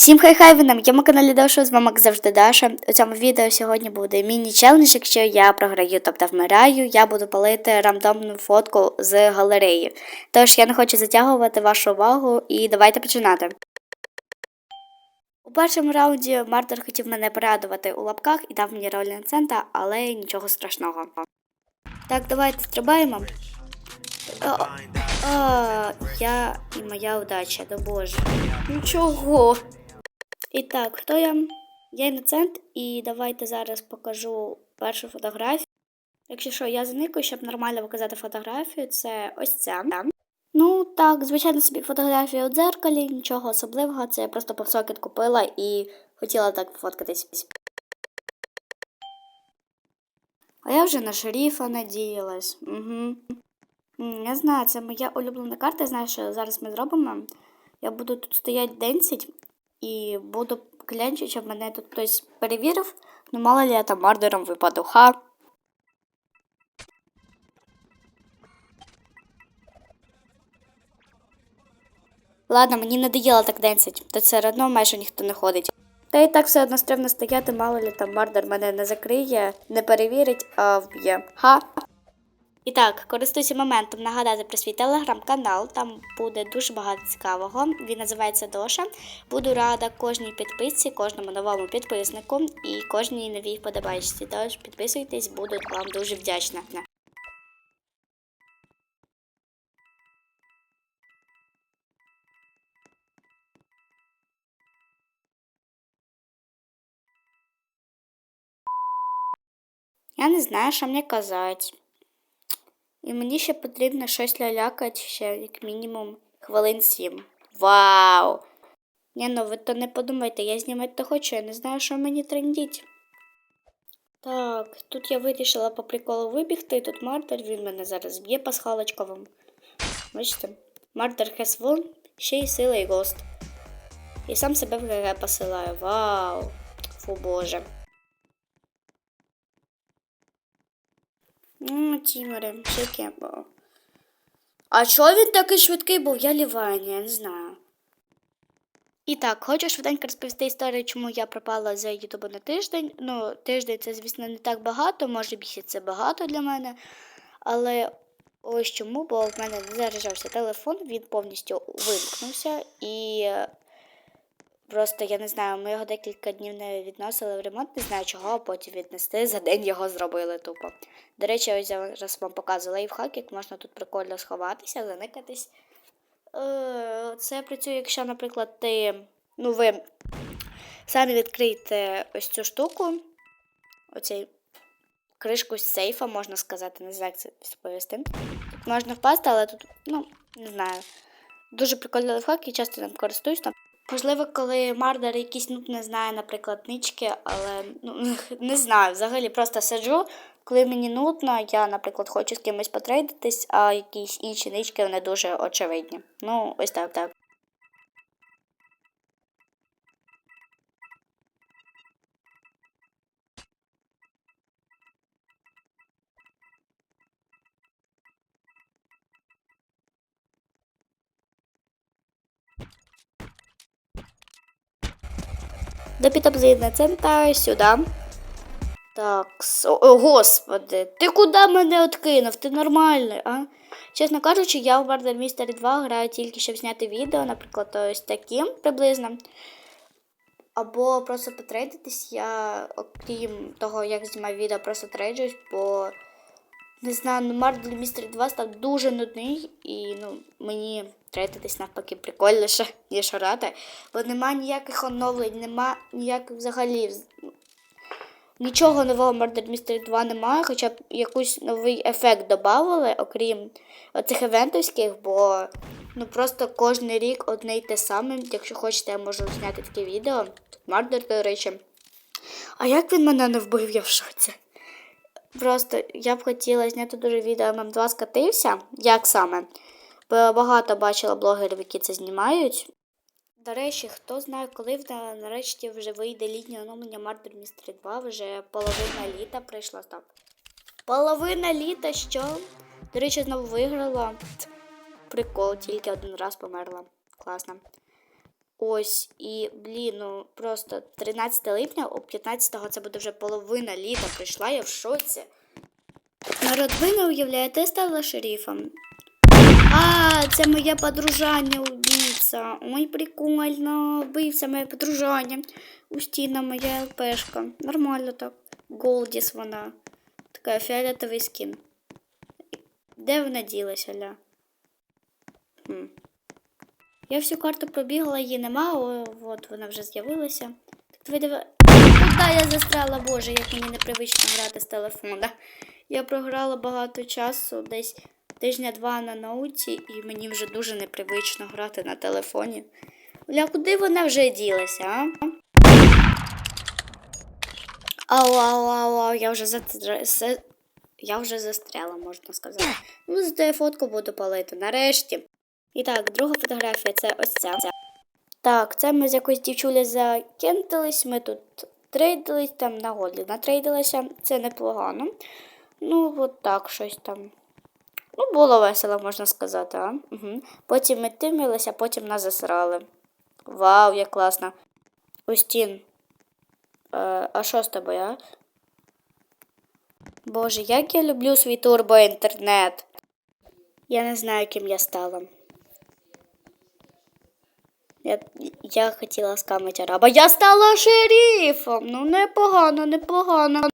Всім хай-хай, ви на моєму каналі Дошу, з вами як завжди Даша. У цьому відео сьогодні буде міні-челендж, якщо я програю, тобто вмираю, я буду палити рандомну фотку з галереї. Тож я не хочу затягувати вашу увагу і давайте починати. У першому раунді Мартер хотів мене порадувати у лапках і дав мені роль інцента, але нічого страшного. Так, давайте стрибаємо. О, а, я і моя удача, до боже. Нічого. І так, хто я? Я іноцент, і давайте зараз покажу першу фотографію. Якщо що, я заникаю, щоб нормально показати фотографію, це ось ця. Ну так, звичайно собі фотографія у дзеркалі, нічого особливого, це я просто повсокет купила і хотіла так пофоткатись. А я вже на шеріфа надіялась. Угу. Я знаю, це моя улюблена карта. Я знаю, що зараз ми зробимо. Я буду тут стояти денсить і буду клянчити, щоб мене тут хтось перевірив. Ну, мало ли я там мардером випаду. Ха. Ладно, мені надоело так денсить, та все одно майже ніхто не ходить. Та і так все одно стрімно стояти, мало ли там мардер мене не закриє, не перевірить, а вб'є. Ха. І так, користуюся моментом нагадати про свій телеграм-канал. Там буде дуже багато цікавого. Він називається Доша. Буду рада кожній підписці, кожному новому підписнику і кожній новій вподобайці. Тож підписуйтесь, буду вам дуже вдячна. Я не знаю, що мені казати. І мені ще потрібно щось лялякати ще як мінімум хвилин сім. Вау! Ні, ну ви то не подумайте, я знімати то хочу, я не знаю, що мені трендіть. Так, тут я вирішила по приколу вибігти, тут Мартер, він мене зараз б'є пасхалочковим. Бачите? Мартер won, ще й сила і гост. І сам себе в ГГ посилаю. Вау! Фу боже. Ну, Тімере, яке було. А чого він такий швидкий був? Я лівання, я не знаю. І так, хочу швиденько розповісти історію, чому я пропала за Ютубу на тиждень. Ну, тиждень це, звісно, не так багато, може місяць це багато для мене. Але ось чому, бо в мене не заряджався телефон, він повністю вимкнувся і е, Просто я не знаю, ми його декілька днів не відносили в ремонт, не знаю чого, а потім віднести. За день його зробили тупо. До речі, ось я зараз вам показую лайфхак, як можна тут прикольно сховатися, заникатись. Е, Це працює, якщо, наприклад, ти. Ну, ви самі відкриєте ось цю штуку, оцей кришку з сейфа, можна сказати, не знаю, як це відповісти. Тут можна впасти, але тут, ну, не знаю. Дуже прикольний лайфхак, і часто ним користуюсь. Там Можливо, коли Мардер якийсь ну, не знає, наприклад, нички, але ну, не знаю. Взагалі просто сиджу. Коли мені нудно, я, наприклад, хочу з кимось потрейдитись, а якісь інші нички вони дуже очевидні. Ну, ось так, так. До підобзійне центр сюди. Так, со... О, господи, ти куди мене откинув? Ти нормальний, а? Чесно кажучи, я в Murder Mystery 2 граю тільки щоб зняти відео, наприклад, ось таким приблизно. Або просто потрейдитись. Я, окрім того, як знімаю відео, просто трейджусь, бо не знаю, ну Murder Mystery 2 став дуже нудний і ну, мені трейдитись навпаки прикольніше, ніж грати. Бо нема ніяких оновлень, нема ніяких взагалі. Нічого нового Murder Mystery 2 немає, хоча б якийсь новий ефект додавали, окрім цих івентовських, бо ну просто кожен рік одне й те саме. Якщо хочете, я можу зняти таке відео. Тут Murder, до речі. А як він мене не вбив, я в шоці. Просто я б хотіла зняти дуже відео ММ2 скатився. Як саме? Бо я багато бачила блогерів, які це знімають. До речі, хто знає, коли нарешті вже вийде літнє оновлення Murder Mystery 2, вже половина літа прийшла. Стоп. Половина літа, що? До речі, знову виграла. Прикол, тільки один раз померла. Класно. Ось і, блін, ну просто 13 липня, о 15-го це буде вже половина літа прийшла, я в шоці. Народ, ви не уявляєте, я стала шерифом. А, це моє подружання убійця. Ой, прикольно. Вбивця моє подружання. Устіна моя ЛПшка. Нормально так. Голдіс вона. Така фіолетовий скін. Де вона ділася, ля? Хм. Я всю карту пробігла, її нема, о, от вона вже з'явилася. Так давай давай. Куда я застряла, боже, як мені непривично грати з телефона. Я програла багато часу, десь тижня два на ноуті, і мені вже дуже непривично грати на телефоні. Бля, куди вона вже ділася, а? Ау, ау, ау, ау, я вже затр... Я вже застряла, можна сказати. Ну, зате фотку буду палити, нарешті. І так, друга фотографія це ось ця. Так, це ми з якоюсь дівчулею закентились, ми тут трейдились, там на годлі натрейдилися, це непогано. Ну, от так, щось там. Ну, було весело, можна сказати, а? Угу. Потім ми тимилися, потім нас засрали. Вау, як класно. Устін. Е, а що з тобою, а? Боже, як я люблю свій турбоінтернет. Я не знаю, ким я стала. Я, я хотіла скамити араба. Я стала шерифом. Ну, непогано, непогано.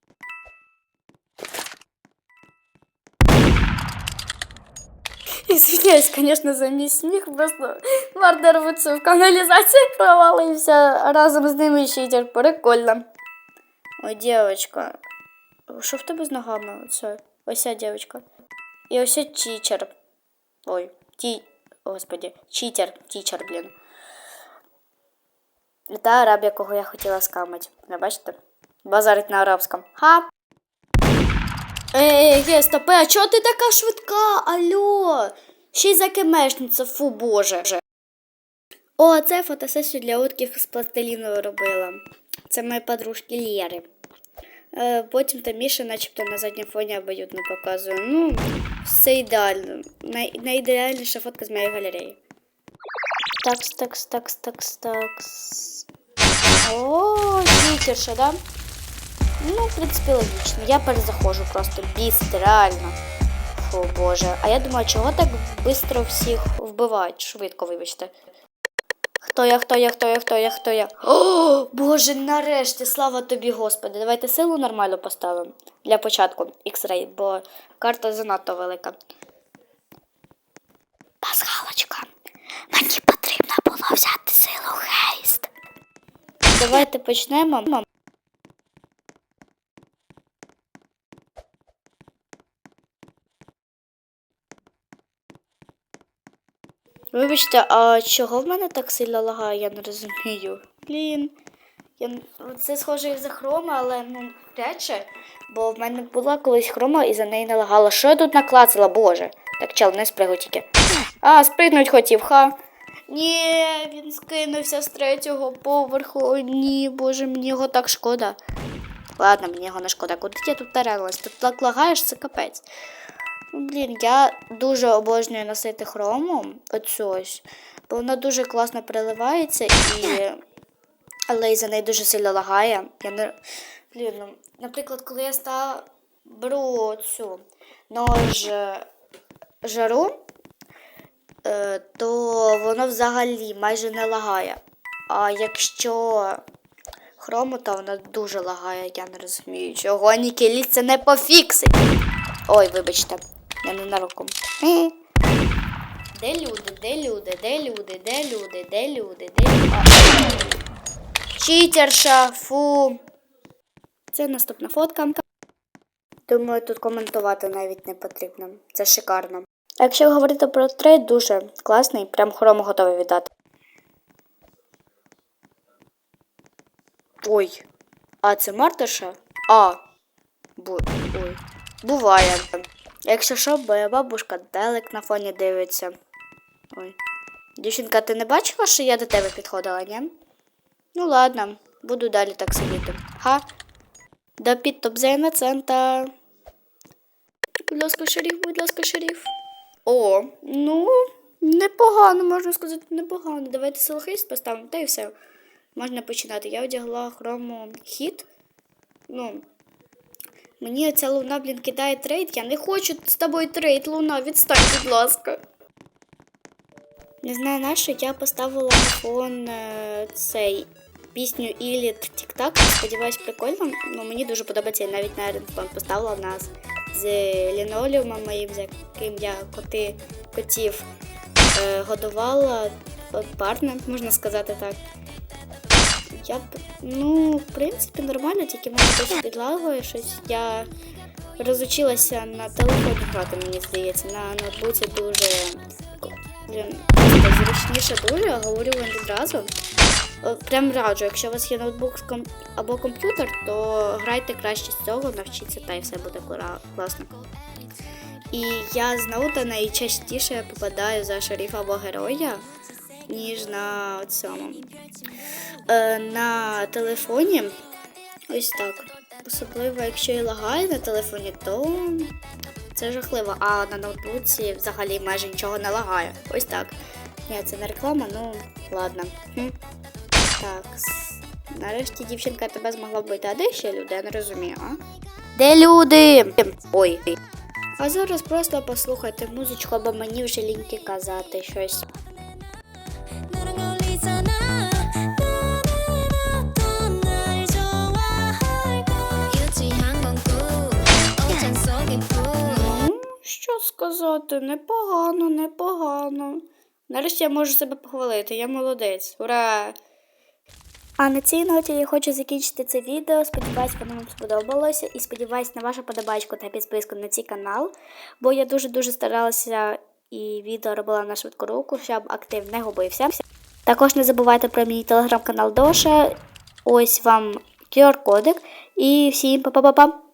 Извиняюсь, конечно, за мій сміх, просто Мардер вицю в каналізації провалився разом з ними щитер. Прикольно. Ой, дівчинка. Що в тебе з ногами? Оце? Ось дівчинка. І ось чічер. Ой, ті. Господи, читер, тічер, блін. Та араб, якого я хотіла скамити. Не бачите? Базарить на арабському. Ха! Ей, ей, стопе, а чого ти така швидка? Алло? Ще й закимешниця, фу боже. О, це фотосесію для утків з пластиліну робила. Це мої подружки Лєри. Е, потім там Міша начебто на задньому фоні обоюдно показує. Ну, все ідеально. Най- найідеальніша фотка з моєї галереї. Такс, такс, такс, такс, такс. О, читерша, да? Ну, в принципі, логічно. Я перезаходжу просто біст. Фу, боже. А я думаю, чого так швидко всіх вбивають? Швидко, вибачте. Хто я, хто я, хто я, хто я, хто я? О, Боже, нарешті, слава тобі, Господи. Давайте силу нормально поставимо. Для початку X-Ray, бо карта занадто велика. Пасхалочка, мені Давайте почнемо. Вибачте, а чого в мене так сильно лагає, я не розумію. Блін. Я... Це схоже із-за хрома, але ну, рече, бо в мене була колись хрома і за неї не лагала. Що я тут наклацала, боже? Так, чел, не спригуй тільки. А, спригнуть хотів, ха. Ні, він скинувся з третього поверху. О, ні, боже, мені його так шкода. Ладно, мені його не шкода. Куди я тут тарелась? Ти так лагаєш, це капець. Ну, Блін, я дуже обожнюю носити хрому, оцю бо вона дуже класно переливається і. Але за неї дуже сильно лагає. Я не... Блін, ну, наприклад, коли я ста... беру цю нож е, жару, то воно взагалі майже не лагає. А якщо хрому, то вона дуже лагає, я не розумію, чого Нікелі це не пофіксить. Ой, вибачте, я не на руку. Де люди, де люди, де люди, де люди, де люди, де люди. Читерша, фу. Це наступна фотка. Думаю, тут коментувати навіть не потрібно. Це шикарно. А якщо говорити про трейд, дуже класний, прям хрому готовий віддати. Ой, а це Мартиша? А. Бу... Ой. Буває. Якщо що, бабушка далек на фоні дивиться. Ой. Дівчинка, ти не бачила, що я до тебе підходила, ні? Ну ладно, буду далі так сидіти. Ха. До підтопзейна цента. Будь ласка, шеріф, будь ласка, шеріф. О, ну, Непогано, можна сказати, непогано. Давайте селхист поставимо, та і все. Можна починати. Я одягла хрому хіт. Ну, мені ця луна, блін, кидає трейд. Я не хочу з тобою трейд, луна, відстань, будь ласка. Не знаю на що, я поставила фон е, цей пісню Ілі Тік-Так. Сподіваюсь, прикольно. Ну, мені дуже подобається, я навіть на фон поставила нас з лінолеумом моїм, з яким я коти котів е, годувала е, парно, можна сказати так. Я ну, в принципі, нормально, тільки мене десь підлагує щось. Я розучилася на телефоні грати, мені здається. На ноутбуці дуже зручніше дуже, говорю вам відразу. Е, Прям раджу, якщо у вас є ноутбук або комп'ютер, то грайте краще з цього, навчіться та і все буде класно. І я з ноута найчастіше попадаю за шерифа або героя, ніж на цьому. Е, на телефоні. Ось так. Особливо, якщо і лагає на телефоні, то це жахливо. А на ноутбуці взагалі майже нічого не лагає. Ось так. Ні, це не реклама, ну ладно. Так. Нарешті дівчинка тебе змогла вбити. А де ще люди? Я не розумію, а? Де люди? Ой. А зараз просто послухайте музичку, або мені вже ліньки казати щось. Ну, що сказати? Непогано, непогано. Нарешті я можу себе похвалити, я молодець. Ура! А на цій ноті я хочу закінчити це відео. Сподіваюсь, воно вам сподобалося. І сподіваюсь на вашу подобачку та підписку на цей канал. Бо я дуже-дуже старалася і відео робила на швидку руку, щоб актив не губився. Також не забувайте про мій телеграм-канал Доша. Ось вам QR-кодик. І всім па-па-па-па!